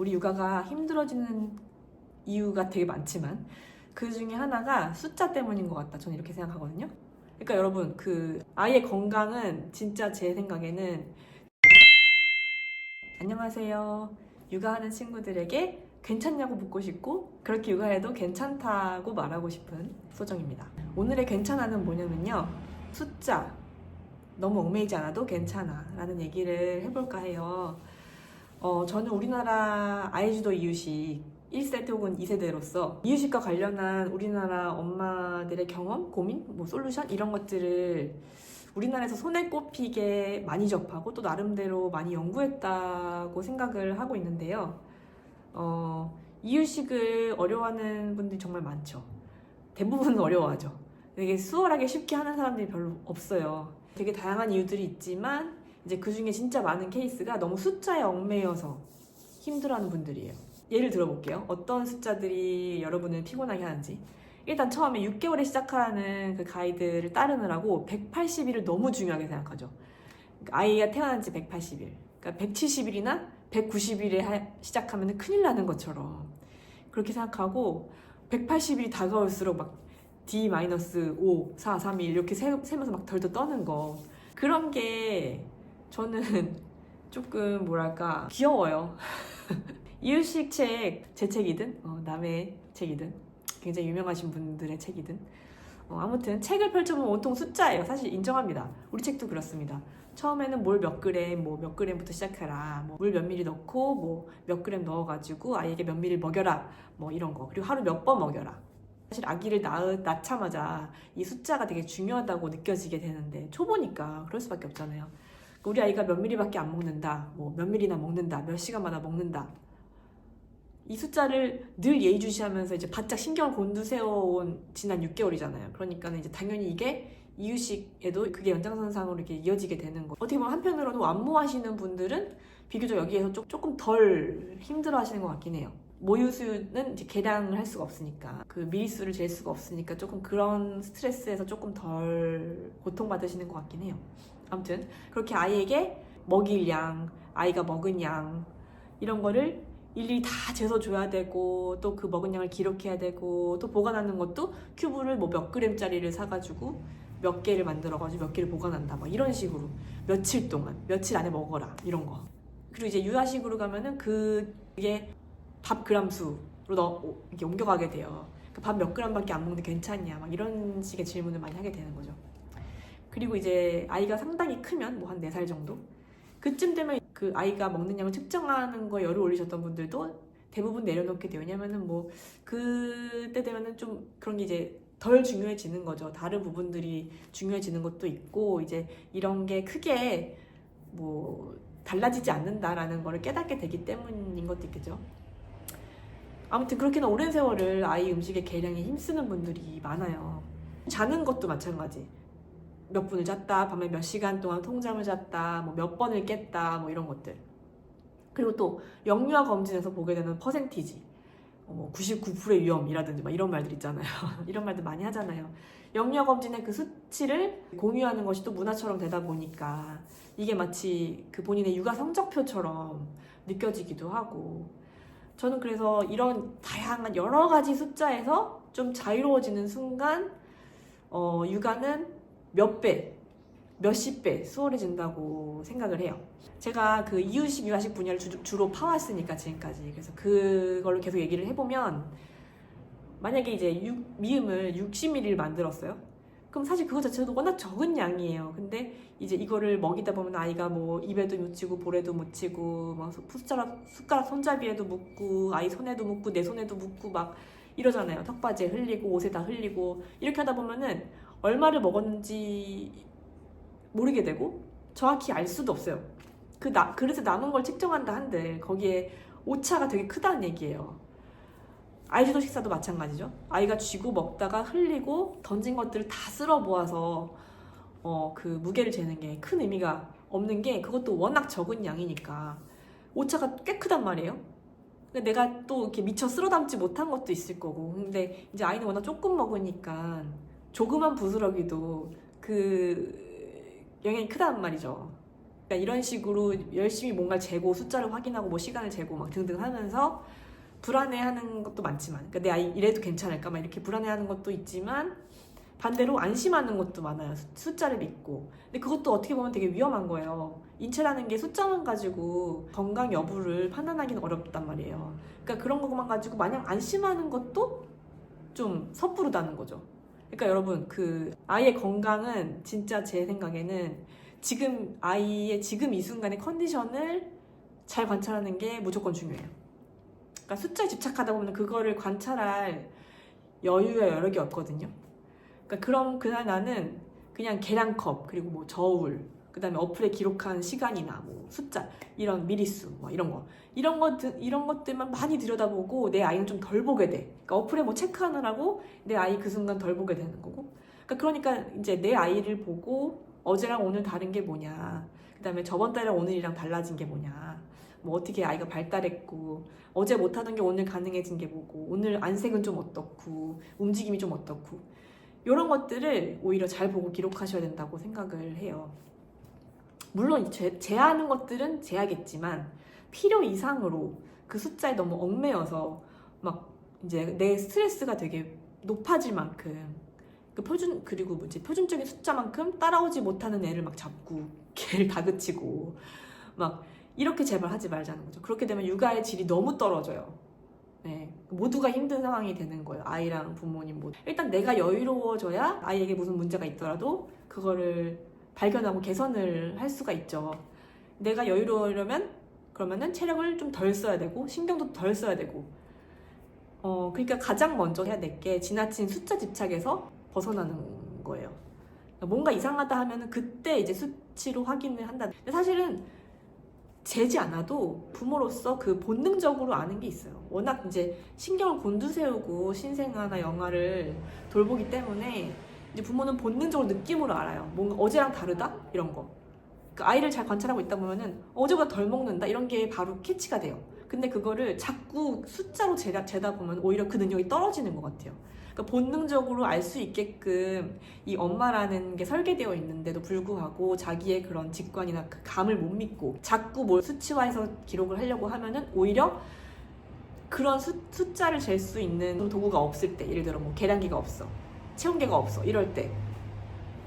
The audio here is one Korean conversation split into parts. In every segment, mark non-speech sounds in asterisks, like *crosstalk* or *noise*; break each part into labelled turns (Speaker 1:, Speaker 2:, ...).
Speaker 1: 우리 육아가 힘들어지는 이유가 되게 많지만 그 중에 하나가 숫자 때문인 것 같다. 저는 이렇게 생각하거든요. 그러니까 여러분 그 아이의 건강은 진짜 제 생각에는 안녕하세요. 육아하는 친구들에게 괜찮냐고 묻고 싶고 그렇게 육아해도 괜찮다고 말하고 싶은 소정입니다. 오늘의 괜찮아는 뭐냐면요. 숫자 너무 얽매이지 않아도 괜찮아 라는 얘기를 해볼까 해요. 어, 저는 우리나라 아이주도 이유식 1세대 혹은 2세대로서 이유식과 관련한 우리나라 엄마들의 경험, 고민, 뭐 솔루션 이런 것들을 우리나라에서 손에 꼽히게 많이 접하고 또 나름대로 많이 연구했다고 생각을 하고 있는데요. 어, 이유식을 어려워하는 분들이 정말 많죠. 대부분은 어려워하죠. 되게 수월하게 쉽게 하는 사람들이 별로 없어요. 되게 다양한 이유들이 있지만 이제 그 중에 진짜 많은 케이스가 너무 숫자에 얽매여서 힘들어하는 분들이에요. 예를 들어볼게요. 어떤 숫자들이 여러분을 피곤하게 하는지. 일단 처음에 6개월에 시작하는 그 가이드를 따르느라고 180일을 너무 중요하게 생각하죠. 그러니까 아이가 태어난 지 180일. 그러니까 170일이나 190일에 시작하면 큰일 나는 것처럼 그렇게 생각하고 180일이 다가올수록 막 D-5, 4, 3, 2 이렇게 세, 세면서 막 덜덜 떠는 거. 그런 게 저는 *laughs* 조금 뭐랄까 귀여워요. *laughs* 이유식 책, 제 책이든 어, 남의 책이든 굉장히 유명하신 분들의 책이든 어, 아무튼 책을 펼쳐보면 온통 숫자예요. 사실 인정합니다. 우리 책도 그렇습니다. 처음에는 뭘 몇 그램, 뭐 몇 그램부터 시작해라. 뭐 물 몇 미리 넣고 뭐 몇 그램 넣어가지고 아이에게 몇 미리 먹여라. 뭐 이런 거. 그리고 하루 몇 번 먹여라. 사실 아기를 낳, 낳자마자 이 숫자가 되게 중요하다고 느껴지게 되는데 초보니까 그럴 수밖에 없잖아요. 우리 아이가 몇 미리밖에 안 먹는다. 뭐 몇 미리나 먹는다. 몇 시간마다 먹는다. 이 숫자를 늘 예의주시하면서 이제 바짝 신경을 곤두세워온 지난 6개월이잖아요. 그러니까는 이제 당연히 이게 이유식에도 그게 연장선상으로 이렇게 이어지게 되는 거. 어떻게 보면 한편으로는 완모하시는 분들은 비교적 여기에서 조- 조금 덜 힘들어 하시는 것 같긴 해요. 모유수는 이제 계량을 할 수가 없으니까 그 미리수를 잴 수가 없으니까 조금 그런 스트레스에서 조금 덜 고통받으시는 것 같긴 해요. 아무튼 그렇게 아이에게 먹일 양, 아이가 먹은 양 이런 거를 일일이 다 재서 줘야 되고 또 그 먹은 양을 기록해야 되고 또 보관하는 것도 큐브를 뭐 몇 그램짜리를 사가지고 몇 개를 만들어가지고 몇 개를 보관한다 막 이런 식으로 며칠 동안 며칠 안에 먹어라 이런 거. 그리고 이제 유아식으로 가면은 그게 밥 그람수로 넣 이렇게 옮겨가게 돼요. 밥 몇 그램밖에 안 먹는데 괜찮냐? 막 이런 식의 질문을 많이 하게 되는 거죠 그리고 이제 아이가 상당히 크면 뭐한네살 정도 그쯤 되면 그 아이가 먹는 양을 측정하는 거에 열을 올리셨던 분들도 대부분 내려놓게 돼요. 왜냐면은 뭐 그때 되면은 좀 그런 게 이제 덜 중요해지는 거죠. 다른 부분들이 중요해지는 것도 있고 이제 이런 게 크게 뭐 달라지지 않는다라는 거를 깨닫게 되기 때문인 것도 있겠죠. 아무튼 그렇게는 오랜 세월을 아이 음식의 계량에 힘쓰는 분들이 많아요. 자는 것도 마찬가지. 몇 분을 잤다, 밤에 몇 시간 동안 통잠을 잤다, 뭐 몇 번을 깼다, 뭐 이런 것들. 그리고 또 영유아 검진에서 보게 되는 퍼센티지, 어, 뭐 99%의 위험이라든지 막 이런 말들 있잖아요. *laughs* 이런 말들 많이 하잖아요. 영유아 검진의 그 수치를 공유하는 것이 또 문화처럼 되다 보니까 이게 마치 그 본인의 육아 성적표처럼 느껴지기도 하고 저는 그래서 이런 다양한 여러 가지 숫자에서 좀 자유로워지는 순간 어, 육아는 몇 배, 몇십 배 수월해진다고 생각을 해요. 제가 그 이유식 유아식 분야를 주, 주로 파왔으니까 지금까지 그래서 그걸로 계속 얘기를 해보면 만약에 이제 육, 미음을 60ml를 만들었어요. 그럼 사실 그거 자체도 워낙 적은 양이에요. 근데 이제 이거를 먹이다 보면 아이가 뭐 입에도 묻히고 볼에도 묻히고 막 숟가락 숟가락 손잡이에도 묻고 아이 손에도 묻고 내 손에도 묻고 막 이러잖아요. 턱받이에 흘리고 옷에 다 흘리고 이렇게 하다 보면은 얼마를 먹었는지 모르게 되고 정확히 알 수도 없어요. 그 나, 그릇에 남은 걸 측정한다 한들 거기에 오차가 되게 크다는 얘기예요. 아이주도 식사도 마찬가지죠. 아이가 쥐고 먹다가 흘리고 던진 것들을 다 쓸어 모아서 어, 그 무게를 재는 게 큰 의미가 없는 게 그것도 워낙 적은 양이니까 오차가 꽤 크단 말이에요. 내가 또 이렇게 미처 쓸어 담지 못한 것도 있을 거고. 근데 이제 아이는 워낙 조금 먹으니까 조그만 부스러기도 그 영향이 크단 말이죠. 그러니까 이런 식으로 열심히 뭔가 재고 숫자를 확인하고 뭐 시간을 재고 막 등등 하면서 불안해하는 것도 많지만 그러니까 내 아이 이래도 괜찮을까 막 이렇게 불안해하는 것도 있지만 반대로 안심하는 것도 많아요. 수- 숫자를 믿고. 근데 그것도 어떻게 보면 되게 위험한 거예요. 인체라는 게 숫자만 가지고 건강 여부를 판단하기는 어렵단 말이에요. 그러니까 그런 것만 가지고 마냥 안심하는 것도 좀 섣부르다는 거죠. 그러니까 여러분 그 아이의 건강은 진짜 제 생각에는 지금 아이의 지금 이 순간의 컨디션을 잘 관찰하는 게 무조건 중요해요. 그러니까 숫자에 집착하다 보면 그거를 관찰할 여유가 여러 개 없거든요. 그러니까 그럼 그날 나는 그냥 계량컵 그리고 뭐 저울 그다음에 어플에 기록한 시간이나 뭐 숫자 이런 미리수 뭐 이런 거 이런 것들 이런 것들만 많이 들여다보고 내 아이는 좀 덜 보게 돼. 그러니까 어플에 뭐 체크하느라고 내 아이 그 순간 덜 보게 되는 거고. 그러니까 그러니까 이제 내 아이를 보고 어제랑 오늘 다른 게 뭐냐. 그다음에 저번 달이랑 오늘이랑 달라진 게 뭐냐. 뭐 어떻게 아이가 발달했고 어제 못하던 게 오늘 가능해진 게 뭐고 오늘 안색은 좀 어떻고 움직임이 좀 어떻고 이런 것들을 오히려 잘 보고 기록하셔야 된다고 생각을 해요. 물론 제, 제하는 것들은 제하겠지만 필요 이상으로 그 숫자에 너무 얽매여서 막 이제 내 스트레스가 되게 높아질 만큼 그 표준 그리고 뭐 이제 표준적인 숫자만큼 따라오지 못하는 애를 막 잡고 *laughs* 걔를 다그치고 막 이렇게 제발 하지 말자는 거죠. 그렇게 되면 육아의 질이 너무 떨어져요. 네, 모두가 힘든 상황이 되는 거예요. 아이랑 부모님 모두. 일단 내가 여유로워져야 아이에게 무슨 문제가 있더라도 그거를 발견하고 개선을 할 수가 있죠. 내가 여유로우려면 그러면은 체력을 좀 덜 써야 되고 신경도 덜 써야 되고. 어, 그러니까 가장 먼저 해야 될 게 지나친 숫자 집착에서 벗어나는 거예요. 뭔가 이상하다 하면은 그때 이제 수치로 확인을 한다. 근데 사실은 재지 않아도 부모로서 그 본능적으로 아는 게 있어요. 워낙 이제 신경을 곤두세우고 신생아나 영아를 돌보기 때문에 이제 부모는 본능적으로 느낌으로 알아요. 뭔가 어제랑 다르다 이런 거. 그 아이를 잘 관찰하고 있다 보면은 어제보다 덜 먹는다 이런 게 바로 캐치가 돼요. 근데 그거를 자꾸 숫자로 재다, 재다 보면 오히려 그 능력이 떨어지는 것 같아요. 그러니까 본능적으로 알 수 있게끔 이 엄마라는 게 설계되어 있는데도 불구하고 자기의 그런 직관이나 그 감을 못 믿고 자꾸 뭘 수치화해서 기록을 하려고 하면은 오히려 그런 수, 숫자를 잴 수 있는 도구가 없을 때 예를 들어 뭐 계량기가 없어 체온계가 없어 이럴 때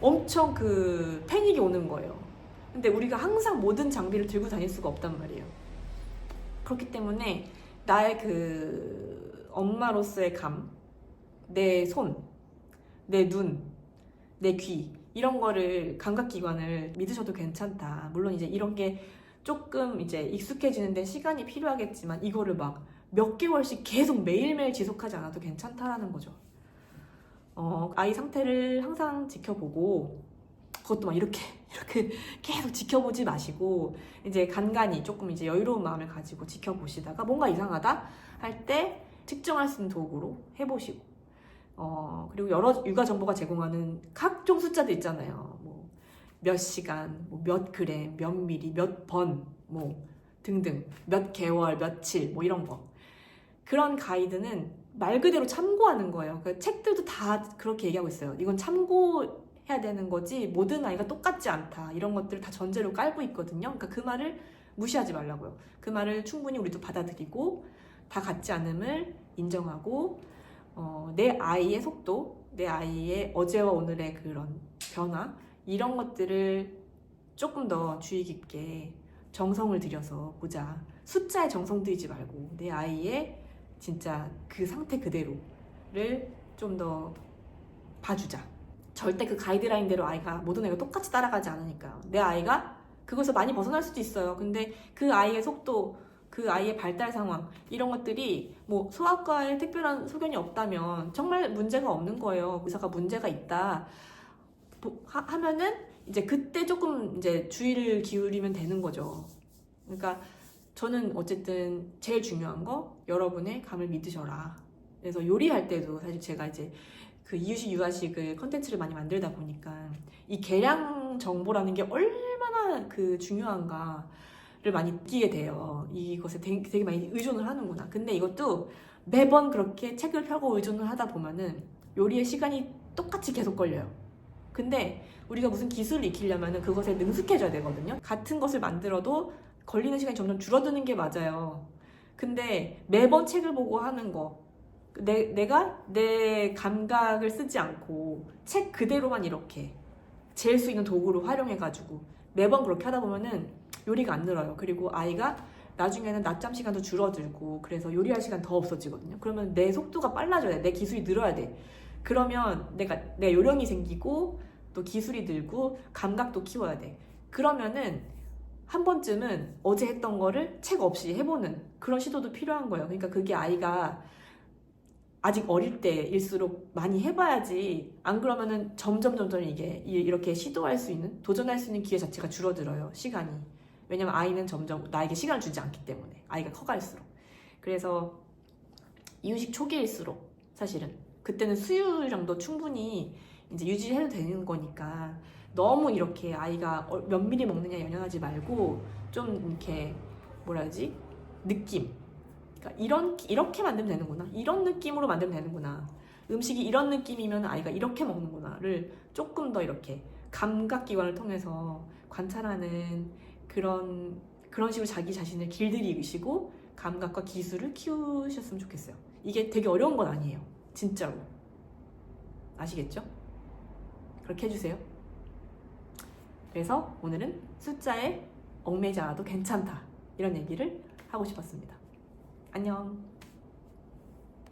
Speaker 1: 엄청 그 패닉이 오는 거예요. 근데 우리가 항상 모든 장비를 들고 다닐 수가 없단 말이에요. 그렇기 때문에 나의 그 엄마로서의 감 내 손, 내 눈, 내 귀 이런 거를 감각기관을 믿으셔도 괜찮다. 물론 이제 이런 게 조금 이제 익숙해지는데 시간이 필요하겠지만 이거를 막 몇 개월씩 계속 매일매일 지속하지 않아도 괜찮다라는 거죠. 어, 아이 상태를 항상 지켜보고 그것도 막 이렇게 이렇게 계속 지켜보지 마시고 이제 간간히 조금 이제 여유로운 마음을 가지고 지켜보시다가 뭔가 이상하다 할 때 측정할 수 있는 도구로 해보시고 어, 그리고 여러 육아 정보가 제공하는 각종 숫자들 있잖아요. 뭐 몇 시간, 뭐 몇 그램, 몇 미리, 몇 번, 뭐 등등, 몇 개월, 며칠, 뭐 이런 거. 그런 가이드는 말 그대로 참고하는 거예요. 그 책들도 다 그렇게 얘기하고 있어요. 이건 참고해야 되는 거지 모든 아이가 똑같지 않다. 이런 것들을 다 전제로 깔고 있거든요. 그러니까 그 말을 무시하지 말라고요. 그 말을 충분히 우리도 받아들이고 다 같지 않음을 인정하고 어, 내 아이의 속도, 내 아이의 어제와 오늘의 그런 변화 이런 것들을 조금 더 주의 깊게 정성을 들여서 보자. 숫자에 정성 들이지 말고 내 아이의 진짜 그 상태 그대로를 좀 더 봐주자. 절대 그 가이드라인대로 아이가 모든 애가 똑같이 따라가지 않으니까 내 아이가 그것에서 많이 벗어날 수도 있어요. 근데 그 아이의 속도, 그 아이의 발달 상황 이런 것들이 뭐 소아과에 특별한 소견이 없다면 정말 문제가 없는 거예요. 의사가 문제가 있다 하면은 이제 그때 조금 이제 주의를 기울이면 되는 거죠. 그러니까 저는 어쨌든 제일 중요한 거 여러분의 감을 믿으셔라. 그래서 요리할 때도 사실 제가 이제 그 이유식 유아식을 컨텐츠를 많이 만들다 보니까 이 계량 정보라는 게 얼마나 그 중요한가 를 많이 느끼게 돼요. 이것에 되게, 되게 많이 의존을 하는구나. 근데 이것도 매번 그렇게 책을 펴고 의존을 하다 보면은 요리에 시간이 똑같이 계속 걸려요. 근데 우리가 무슨 기술을 익히려면 그것에 능숙해져야 되거든요. 같은 것을 만들어도 걸리는 시간이 점점 줄어드는 게 맞아요. 근데 매번 책을 보고 하는 거, 내, 내가 내 감각을 쓰지 않고 책 그대로만 이렇게 잴수 있는 도구로 활용해가지고 매번 그렇게 하다 보면은 요리가 안 늘어요. 그리고 아이가 나중에는 낮잠 시간도 줄어들고 그래서 요리할 시간 더 없어지거든요. 그러면 내 속도가 빨라져야 돼. 내 기술이 늘어야 돼. 그러면 내가 내 요령이 생기고 또 기술이 늘고 감각도 키워야 돼. 그러면은 한 번쯤은 어제 했던 거를 책 없이 해보는 그런 시도도 필요한 거예요. 그러니까 그게 아이가 아직 어릴 때일수록 많이 해봐야지 안 그러면은 점점 점점 이게 이- 이렇게 시도할 수 있는 도전할 수 있는 기회 자체가 줄어들어요 시간이 왜냐면 아이는 점점 나에게 시간을 주지 않기 때문에 아이가 커갈수록. 그래서 이유식 초기일수록 사실은 그때는 수유량도 충분히 이제 유지해도 되는 거니까 너무 이렇게 아이가 어- 몇 미리 먹느냐 연연하지 말고 좀 이렇게 뭐라 하지? 느낌. 그러니까 이런 이렇게 만들면 되는구나. 이런 느낌으로 만들면 되는구나. 음식이 이런 느낌이면 아이가 이렇게 먹는구나를 조금 더 이렇게 감각 기관을 통해서 관찰하는 그런 그런 식으로 자기 자신을 길들이시고 감각과 기술을 키우셨으면 좋겠어요. 이게 되게 어려운 건 아니에요. 진짜로. 아시겠죠? 그렇게 해주세요. 그래서 오늘은 숫자에 얽매지 않아도 괜찮다. 이런 얘기를 하고 싶었습니다. 안녕.